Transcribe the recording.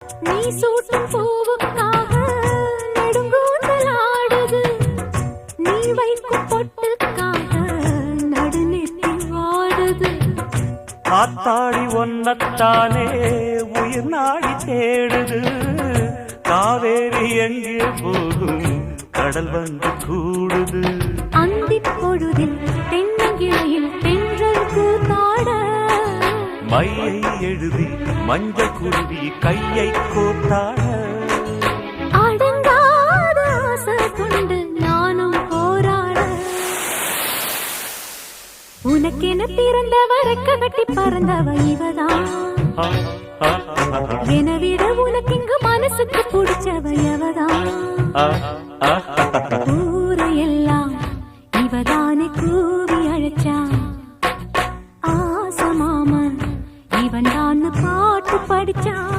நீ சூட்டும் பூவுக்காக நெடுங்கூந்தல் ஆடுது நீ வைக்கும் பொட்டுக்காக நடுநெத்தி வாடுது. காத்தாடி ஒன்னத்தானே உயிர் நாடி தேடுது. காவேரி எங்கே போகும் கடல் வந்து கூடுது. அந்திப் பொழுதில் ஐயை எழுதி மஞ்சள் குருவி கையை கோத்தாட. அடங்காத ஆசை போராட. உனக்கென பிறந்த வரக்க கட்டி பறந்தவ இவதான். என விட உனக்கு இங்கு மனசுக்கு பிடிச்சவ எவதான். ஊரையெல்லாம் இவதானே கூ படிச்சான்